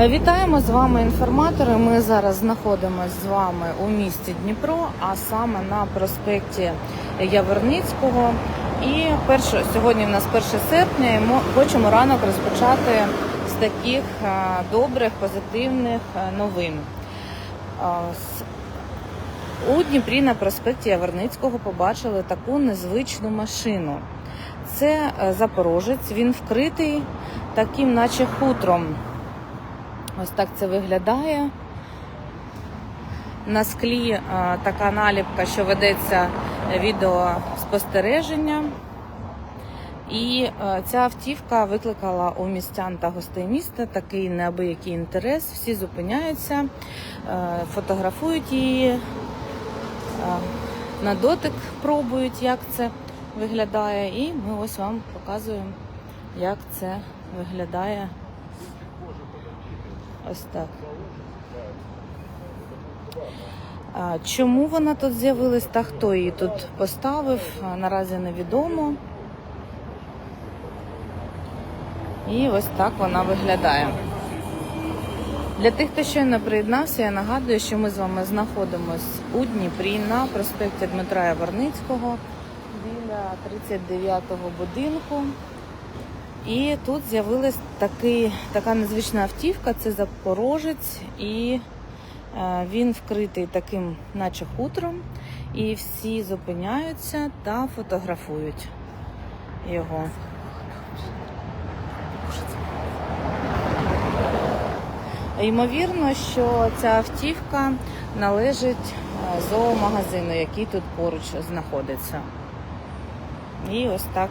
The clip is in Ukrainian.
Вітаємо з вами інформатори. Ми зараз знаходимося з вами у місті Дніпро, а саме на проспекті Яворницького. І перше, сьогодні в нас 1 серпня, і ми хочемо ранок розпочати з таких е, добрих, позитивних е, новин. Е, У Дніпрі на проспекті Яворницького побачили таку незвичну машину. Це запорожець, він вкритий таким, наче хутром. Ось так це виглядає. На склі е, така наліпка, що ведеться відеоспостереження. І е, ця автівка викликала у містян та гостей міста такий неабиякий інтерес. Всі зупиняються, е, фотографують її, на дотик пробують, як це виглядає. І ми ось вам показуємо, як це виглядає. Ось так. А, Чому вона тут з'явилась та хто її тут поставив, наразі невідомо. І ось так вона виглядає. Для тих, хто щойно приєднався, я нагадую, що ми з вами знаходимося у Дніпрі на проспекті Дмитра Яворницького біля 39-го будинку. І тут з'явилась така незвична автівка, це запорожець, і е, він вкритий таким, наче хутром, і всі зупиняються та фотографують його. Ймовірно, що ця автівка належить е, зоомагазину, який тут поруч знаходиться. І ось так